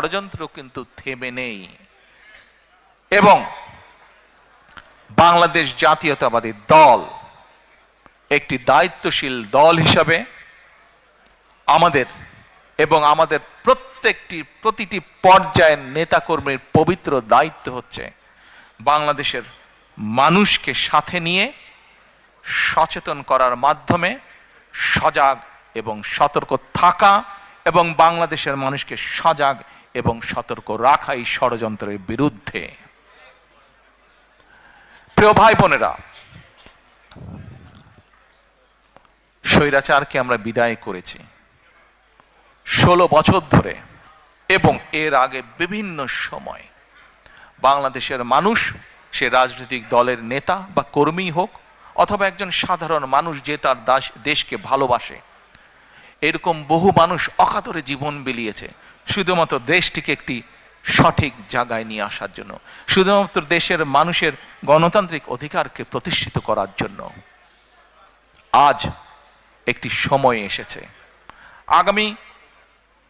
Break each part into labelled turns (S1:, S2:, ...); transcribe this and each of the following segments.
S1: ষড়যন্ত্র কিন্তু থেমে নেই। এবং বাংলাদেশ জাতীয়তাবাদী দল একটি দায়িত্বশীল দল হিসাবে আমাদের এবং আমাদের প্রত্যেকটি প্রতিটি পর্যায়ের নেতাকর্মীর পবিত্র দায়িত্ব হচ্ছে বাংলাদেশের মানুষকে সাথে নিয়ে সচেতন করার মাধ্যমে সজাগ এবং সতর্ক থাকা এবং বাংলাদেশের মানুষকে সজাগ এবং সতর্ক রাখা এই ষড়যন্ত্রের বিরুদ্ধে। প্রিয় ভাই বোনেরা, স্বৈরাচারকে আমরা বিদায় করেছি। ষোলো বছর ধরে এবং এর আগে বিভিন্ন সময় বাংলাদেশের মানুষ, সে রাজনৈতিক দলের নেতা বা কর্মী হোক অথবা একজন সাধারণ মানুষ যে তার দাস দেশকে ভালোবাসে, এরকম বহু মানুষ অকাতরে জীবন বিলিয়েছে। শুধুমাত্র দেশটিকে একটি সঠিক জায়গায় নিয়ে আসার জন্য, শুধুমাত্র দেশের মানুষের গণতান্ত্রিক অধিকারকে প্রতিষ্ঠিত করার জন্য। আজ একটি সময় এসেছে। আগামী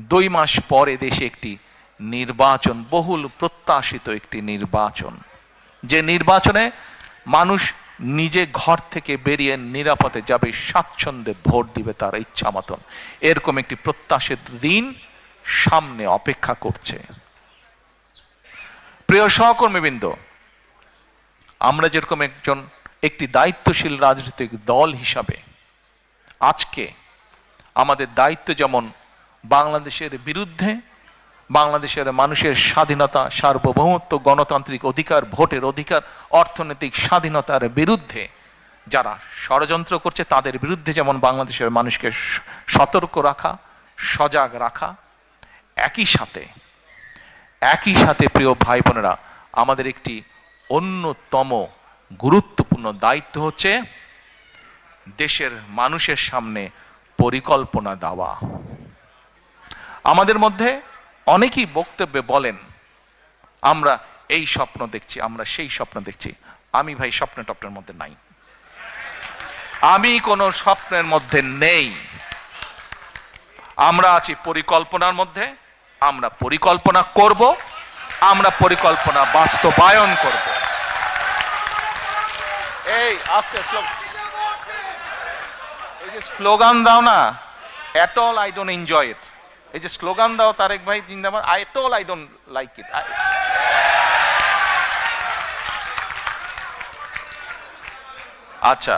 S1: দুই মাস পরে দেশে একটি নির্বাচন, বহুল প্রত্যাশিত একটি নির্বাচন। যে নির্বাচনে মানুষ নিজে ঘর থেকে বেরিয়ে নিরাপদে যাবে, স্বাচ্ছন্দ্যে ভোট দিবে তার ইচ্ছা মতন এরকম একটি প্রত্যাশিত দিন সামনে অপেক্ষা করছে। প্রিয় সহকর্মীবৃন্দ, আমরা যেরকম একজন, একটি দায়িত্বশীল রাজনৈতিক দল হিসাবে আজকে আমাদের দায়িত্ব যেমন বাংলাদেশের বিরুদ্ধে, বাংলাদেশের মানুষের স্বাধীনতা, সার্বভৌমত্ব, গণতান্ত্রিক অধিকার, ভোটের অধিকার, অর্থনৈতিক স্বাধীনতার বিরুদ্ধে যারা ষড়যন্ত্র করছে, তাদের বিরুদ্ধে যেমন বাংলাদেশের মানুষকে সতর্ক রাখা, সজাগ রাখা একই সাথে একই সাথে প্রিয় ভাই বোনেরা, আমাদের একটি অন্যতম গুরুত্বপূর্ণ দায়িত্ব হচ্ছে দেশের মানুষের সামনে পরিকল্পনা দেওয়া। আমাদের মধ্যে অনেকেই বক্তব্যে বলেন, আমরা এই স্বপ্ন দেখছি, আমরা সেই স্বপ্ন দেখছি। আমি ভাই স্বপ্ন টপ্নের মধ্যে নাই। আমি কোনো স্বপ্নের মধ্যে নেই। আমরা আছি পরিকল্পনার মধ্যে আমরা পরিকল্পনা করব, আমরা পরিকল্পনা বাস্তবায়ন করব। এই, আজকে এই যে স্লোগান দাও না at all I don't enjoy it এই যে স্লোগান দাও তারেক ভাই, জিন্দাবাদ I at all I don't like it আচ্ছা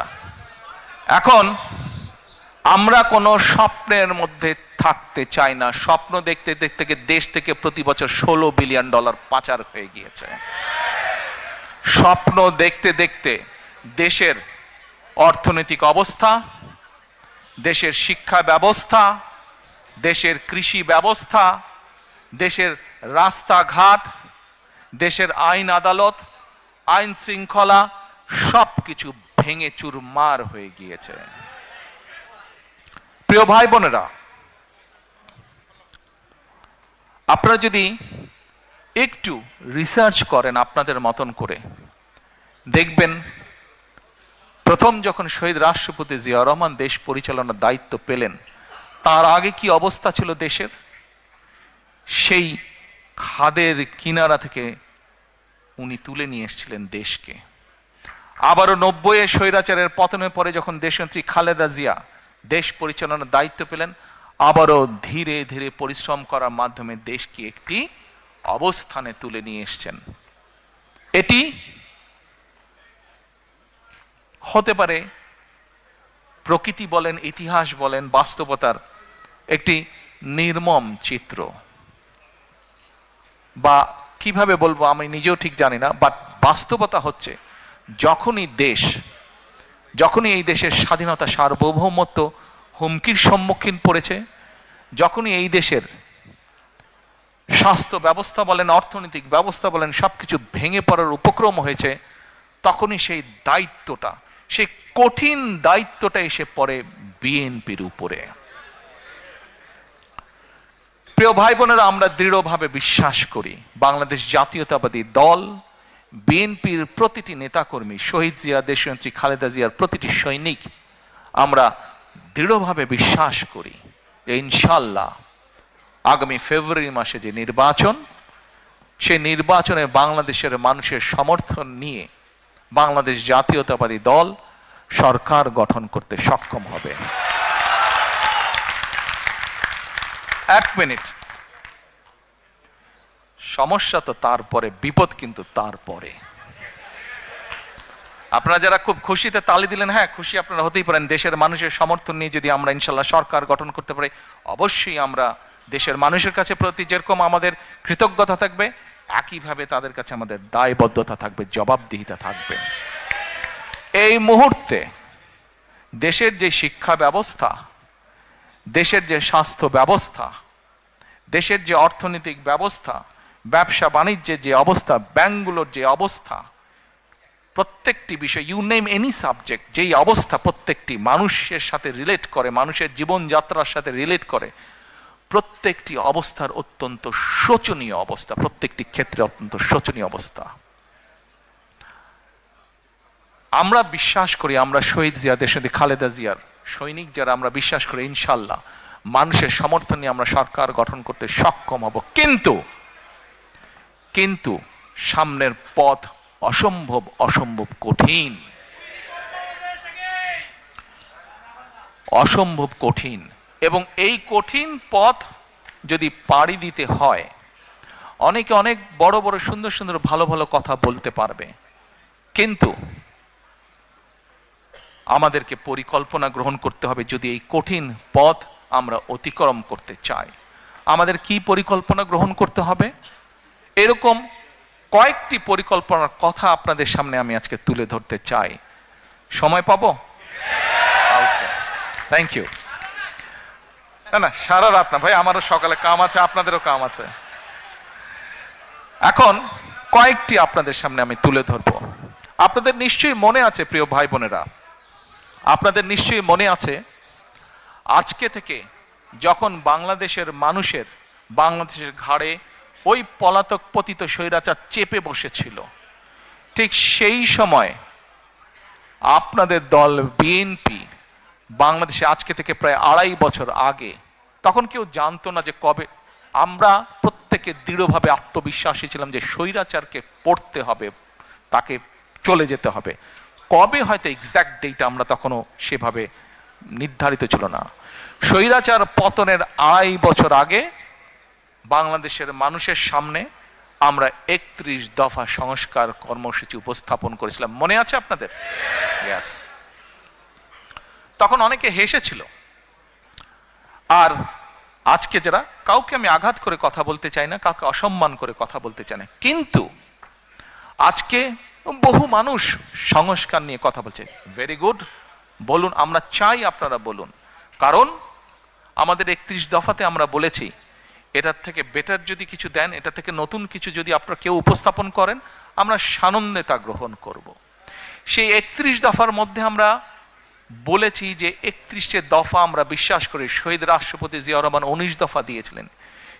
S1: এখন আমরা কোনো স্বপ্নের মধ্যে থাকতে চায় না। স্বপ্ন দেখতে দেখতে দেশ থেকে প্রতি বছর ষোলো বিলিয়ন ডলার পাচার হয়ে গিয়েছে। স্বপ্ন দেখতে দেখতে দেশের অর্থনৈতিক অবস্থা, দেশের শিক্ষা ব্যবস্থা, দেশের কৃষি ব্যবস্থা, দেশের রাস্তাঘাট, দেশের আইন আদালত, আইন শৃঙ্খলা সব কিছু ভেঙে চুরমার হয়ে গিয়েছে। প্রিয় ভাই বোনেরা আপনারা যদি একটু রিসার্চ করেন আপনাদের মতন করে, দেখবেন প্রথম যখন শহীদ রাষ্ট্রপতি জিয়া রহমান দেশ পরিচালনার দায়িত্ব পেলেন, তার আগে কি অবস্থা ছিল দেশের? সেই খাদের কিনারা থেকে উনি তুলে নিয়ে এসেছিলেন দেশকে। আবারও নব্বইয়ে স্বৈরাচারের পতনের পরে যখন দেশনেত্রী খালেদা জিয়া দেশ পরিচালনার দায়িত্ব পেলেন আবারও ধীরে ধীরে পরিশ্রম করার মাধ্যমে দেশকে একটি অবস্থানে তুলে নিয়ে এসছেন। এটি হতে পারে প্রকৃতি বলেন, ইতিহাস বলেন, বাস্তবতার একটি নির্মম চিত্র। বা কীভাবে বলব আমি নিজেও ঠিক জানি না বাট বাস্তবতা হচ্ছে যখনই দেশ, যখনই এই দেশের স্বাধীনতা সার্বভৌমত্ব হুমকির সম্মুখীন পড়েছে। যখনই এই দেশের স্বাস্থ্য ব্যবস্থা বলেন, অর্থনৈতিক ব্যবস্থা বলেন, সবকিছু ভেঙে পড়ার উপক্রম হয়েছে, তখনই সেই দায়িত্বটা, সেই কঠিন দায়িত্বটা এসে পড়ে বিএনপির উপরে। প্রিয় ভাই বোনেরা, আমরা দৃঢ়ভাবে বিশ্বাস করি, বাংলাদেশ জাতীয়তাবাদী দল, বিএনপির প্রতিটি নেতাকর্মী, শহীদ জিয়া, দেশনেত্রী খালেদা জিয়ার প্রতিটি সৈনিক, আমরা দৃঢ়ভাবে বিশ্বাস করি যে ইনশাল্লাহ আগামী ফেব্রুয়ারি মাসে যে নির্বাচন, সেই নির্বাচনে বাংলাদেশের মানুষের সমর্থন নিয়ে বাংলাদেশ জাতীয়তাবাদী দল সরকার গঠন করতে সক্ষম হবে। এক মিনিট। সমস্যা তো তারপরে, বিপদ কিন্তু তারপরে। আপনারা যারা খুব খুশিতে তালি দিলেন হ্যাঁ খুশি আপনারা হতেই পারেন। দেশের মানুষের সমর্থন নিয়ে যদি আমরা ইনশাল্লাহ সরকার গঠন করতে পারি, অবশ্যই আমরা দেশের মানুষের কাছে প্রতি যেরকম আমাদের কৃতজ্ঞতা থাকবে, একইভাবে তাদের কাছে আমাদের দায়বদ্ধতা থাকবে, জবাবদিহিতা থাকবে। এই মুহূর্তে দেশের যে শিক্ষা ব্যবস্থা, দেশের যে স্বাস্থ্য ব্যবস্থা, দেশের যে অর্থনৈতিক ব্যবস্থা ব্যবসা বাণিজ্যের যে অবস্থা ব্যাংকগুলোর যে অবস্থা প্রত্যেকটি বিষয় ইউ নেম এনি সাবজেক্ট যেই অবস্থা প্রত্যেকটি মানুষের সাথে রিলেট করে, মানুষের জীবনযাত্রার সাথে রিলেট করে, প্রত্যেকটি অবস্থার অত্যন্ত শোচনীয় অবস্থা, প্রত্যেকটি ক্ষেত্রে অত্যন্ত শোচনীয় অবস্থা। আমরা বিশ্বাস করি, আমরা শহীদ জিয়া দেশনেত্রী খালেদা জিয়ার সৈনিক যারা, আমরা বিশ্বাস করি ইনশাল্লাহ মানুষের সমর্থন নিয়ে আমরা সরকার গঠন করতে সক্ষম হব। কিন্তু কিন্তু সামনের পথ অসম্ভব অসম্ভব কঠিন। অসম্ভব কঠিন। এবং এই কঠিন পথ যদি পাড়ি দিতে হয়, অনেকে অনেক বড় বড়, সুন্দর সুন্দর, ভালো ভালো কথা বলতে পারবে। কিন্তু আমাদেরকে পরিকল্পনা গ্রহণ করতে হবে যদি এই কঠিন পথ আমরা অতিক্রম করতে চাই। আমাদের কি পরিকল্পনা গ্রহণ করতে হবে? এরকম কয়েকটি পরিকল্পনার কথা আপনাদের সামনে আমি আজকে তুলে ধরতে চাই। সময় পাবো? থ্যাংক ইউ না না, সারা রাত না, ভাই, আমারও সকালে কাম আছে, আপনাদেরও কাম আছে। এখন কয়েকটি আপনাদের সামনে আমি তুলে ধরবো। আপনাদের নিশ্চয়ই মনে আছে, প্রিয় ভাই বোনেরা, আপনাদের নিশ্চয়ই মনে আছে, আজকে থেকে যখন বাংলাদেশের মানুষের, বাংলাদেশের ঘাড়ে ওই পলাতক পতিত স্বৈরাচার চেপে বসেছিল। ঠিক সেই সময় আপনাদের দল বিএনপি বাংলাদেশে আজকে থেকে প্রায় আড়াই বছর আগে তখন কেউ জানতো না যে কবে আমরা প্রত্যেকে দৃঢ়ভাবে আত্মবিশ্বাসী ছিলাম যে স্বৈরাচারকে পড়তে হবে, তাকে চলে যেতে হবে। কবে হয়তো এক্স্যাক্ট ডেট আমরা তখনও সেভাবে নির্ধারিত ছিল না। স্বৈরাচার পতনের আড়াই বছর আগে বাংলাদেশের মানুষের সামনে আমরা একত্রিশ দফা সংস্কার কর্মসূচি উপস্থাপন করেছিলাম। মনে আছে আপনাদের. তখন অনেকে হেসেছিল। আর আজকে যারা কাউকে আমি আঘাত করে কথা বলতে চাই না কাউকে অসম্মান করে কথা বলতে চাই না। কিন্তু আজকে বহু মানুষ সংস্কার নিয়ে কথা বলছে। ভেরি গুড বলুন আমরা চাই আপনারা বলুন। কারণ আমাদের একত্রিশ দফাতে আমরা বলেছি এটার থেকে বেটার যদি কিছু দেন, এটা থেকে নতুন কিছু যদি আপনারা কেউ উপস্থাপন করেন, আমরা সানন্দে তা গ্রহণ করব। সেই একত্রিশ দফার মধ্যে আমরা বলেছি যে একত্রিশে দফা আমরা বিশ্বাস করি, শহীদ রাষ্ট্রপতি জিয়া রহমান উনিশ দফা দিয়েছিলেন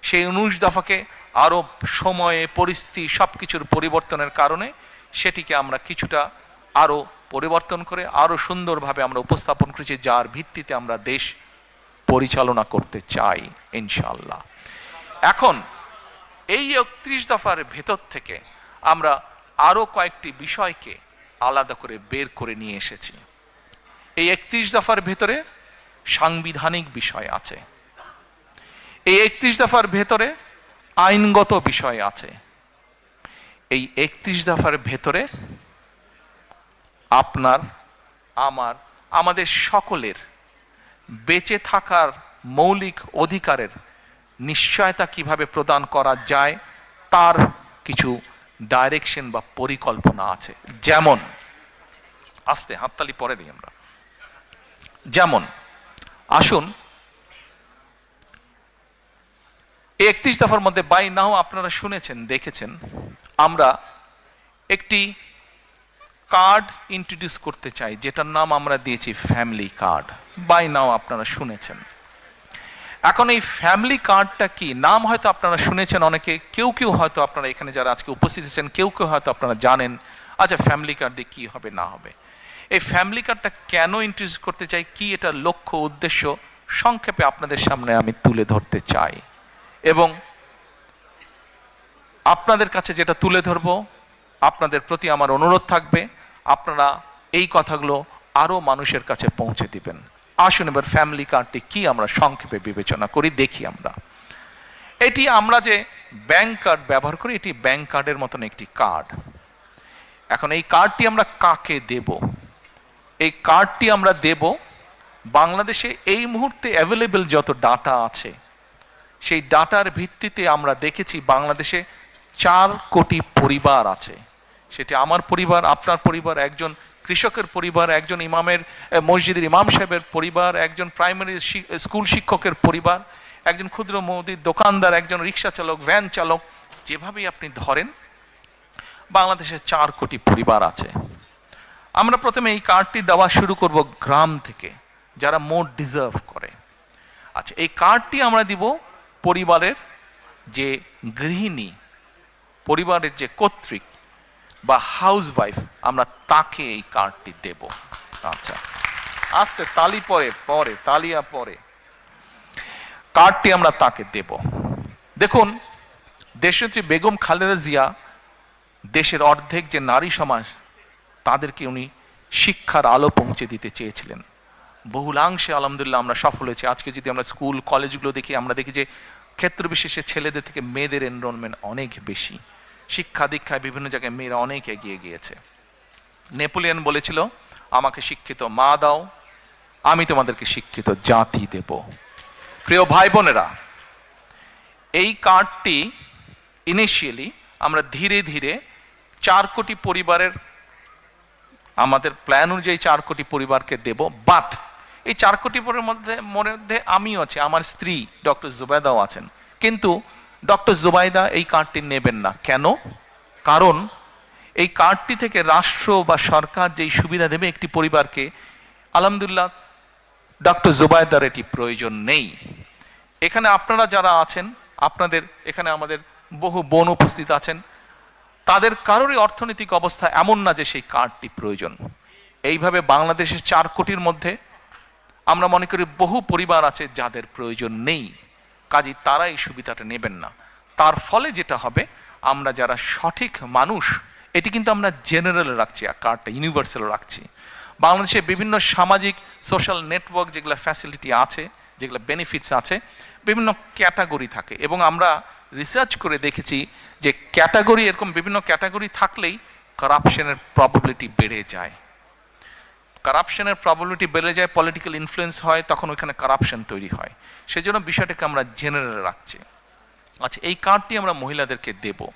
S1: সেই উনিশ দফাকে আরও সময়ে, পরিস্থিতি সব কিছুর পরিবর্তনের কারণে সেটিকে আমরা কিছুটা আরও পরিবর্তন করে আরও সুন্দরভাবে আমরা উপস্থাপন করেছি, যার ভিত্তিতে আমরা দেশ পরিচালনা করতে চাই ইনশাল্লাহ এখন, এই একত্রিশ দফার ভেতর থেকে আমরা আরও কয়েকটি বিষয়কে আলাদা করে বের করে নিয়ে এসেছি। এই একত্রিশ দফার ভেতরে সাংবিধানিক বিষয় আছে। এই একত্রিশ দফার ভেতরে আইনগত বিষয় আছে। এই একত্রিশ দফার ভেতরে আপনার, আমার, আমাদের সকলের বেঁচে থাকার মৌলিক অধিকারের নিশ্চয়তা কীভাবে প্রদান করা যায়, তার কিছু ডাইরেকশন বা পরিকল্পনা আছে। যেমন, আস্তে, হাততালি পরে দিই আমরা। যেমন, আসুন একত্রিশ দফার মধ্যে বাই নাও আপনারা শুনেছেন, দেখেছেন, আমরা একটি কার্ড ইন্ট্রোডিউস করতে চাই, যেটার নাম আমরা দিয়েছি ফ্যামিলি কার্ড বাই নাও আপনারা শুনেছেন। এখন এই ফ্যামিলি কার্ডটা কি? নাম হয়তো আপনারা শুনেছেন অনেকে, কেউ কেউ হয়তো আপনারা এখানে যারা আজকে উপস্থিত আছেন, কেউ কেউ হয়তো আপনারা জানেন আচ্ছা ফ্যামিলি কার্ড দিয়ে কী হবে, না হবে। এই ফ্যামিলি কার্ডটা কেন ইন্ট্রোডিউস করতে চাই? কি এটা লক্ষ্য, উদ্দেশ্য? সংক্ষেপে আপনাদের সামনে আমি তুলে ধরতে চাই। এবং আপনাদের কাছে যেটা তুলে ধরব, আপনাদের প্রতি আমার অনুরোধ থাকবে, আপনারা এই কথাগুলো আরও মানুষের কাছে পৌঁছে দিবেন। আসুন এবার ফ্যামিলি কার্ডটি কি আমরা সংক্ষেপে বিবেচনা করি, দেখি আমরা। এটি আমরা যে ব্যাংক কার্ড ব্যবহার করি, এটি ব্যাংক কার্ডের মতন একটি কার্ড এখন এই কার্ডটি আমরা কাকে দেব? এই কার্ডটি আমরা দেব বাংলাদেশে এই মুহূর্তে অ্যাভেলেবেল যত ডাটা আছে, সেই ডাটার ভিত্তিতে আমরা দেখেছি বাংলাদেশে চার কোটি পরিবার আছে। সেটি আমার পরিবার, আপনার পরিবার, একজন কৃষকের পরিবার, একজন ইমামের মসজিদের ইমাম সাহেবের পরিবার, একজন প্রাইমারি স্কুল শিক্ষকের পরিবার, একজন ক্ষুদ্র মুদির দোকানদার, একজন রিক্সা চালক, ভ্যান চালক, যেভাবেই আপনি ধরেন, বাংলাদেশে চার কোটি পরিবার আছে। আমরা প্রথমে এই কার্ডটি দেওয়া শুরু করব গ্রাম থেকে, যারা মোট ডিজার্ভ করে। আচ্ছা এই কার্ডটি আমরা দিব পরিবারের যে গৃহিণী, পরিবারের যে কর্তৃক। বা হাউস ওয়াইফ আমরা তাকে এই কার্ডটি দেব। আচ্ছা। আস্তে, তালি পরে পরে, তালিয়া পরে। কার্ডটি আমরা তাকে দেব। দেখুন, দেশনেত্রী বেগম খালেদা জিয়া দেশের অর্ধেক যে নারী সমাজ, তাদেরকে উনি শিক্ষার আলো পৌঁছে দিতে চেয়েছিলেন। বহুলাংশে আলহামদুলিল্লাহ আমরা সফল হয়েছি। আজকে যদি আমরা স্কুল, কলেজগুলো দেখি, আমরা দেখি যে ক্ষেত্র বিশেষে ছেলেদের থেকে মেয়েদের এনরোলমেন্ট অনেক বেশি। শিক্ষা দীক্ষায় বিভিন্ন জায়গায় মেয়েরা অনেক এগিয়ে গিয়েছে। নেপোলিয়ন বলেছিল, আমাকে শিক্ষিত মা দাও, আমি তোমাদেরকে শিক্ষিত জাতি দেব। প্রিয় ভাই বোনেরা এই কার্ডটি ইনিশিয়ালি আমরা ধীরে ধীরে চার কোটি পরিবারের, আমাদের প্ল্যান অনুযায়ী চার কোটি পরিবারকে দেব বাট এই চার কোটি পরিবারের মধ্যে মধ্যে আমিও আছি, আমার স্ত্রী ডক্টর জুবাইদাও আছেন। কিন্তু ডক্টর জুবাইদা এই কার্ডটি নেবেন না। কেন? কারণ এই কার্ডটি থেকে রাষ্ট্র বা সরকার যেই সুবিধা দেবে একটি পরিবারকে, আলহামদুলিল্লাহ ডক্টর জুবাইদার এটি প্রয়োজন নেই। এখানে আপনারা যারা আছেন, আপনাদের, এখানে আমাদের বহু বোন উপস্থিত আছেন, তাদের কারোরই অর্থনৈতিক অবস্থা এমন না যে সেই কার্ডটি প্রয়োজন। এইভাবে বাংলাদেশের চার কোটির মধ্যে আমরা মনে করি বহু পরিবার আছে যাদের প্রয়োজন নেই। কাজে তারা এই সুবিধাটা নেবেন না। তার ফলে যেটা হবে, আমরা যারা সঠিক মানুষ, এটি কিন্তু আমরা জেনারেল রাখছি, আর কার্ডটা ইউনিভার্সাল রাখছি। বাংলাদেশে বিভিন্ন সামাজিক সোশ্যাল নেটওয়ার্ক যেগুলো ফ্যাসিলিটি আছে, যেগুলো বেনিফিটস আছে, বিভিন্ন ক্যাটাগরি থাকে। এবং আমরা রিসার্চ করে দেখেছি যে ক্যাটাগরি এরকম বিভিন্ন ক্যাটাগরি থাকলেই কারাপশনের প্রবাবিলিটি বেড়ে যায়। কারাপশনের প্রবলিটি বেড়ে যায় পলিটিক্যাল ইনফ্লুয়েন্স হয়, তখন ওইখানে কারাপশন তৈরি হয়। সেজন্য বিষয়টাকে আমরা জেনারেল রাখছি। আচ্ছা এই কার্ডটি আমরা মহিলাদেরকে দেব।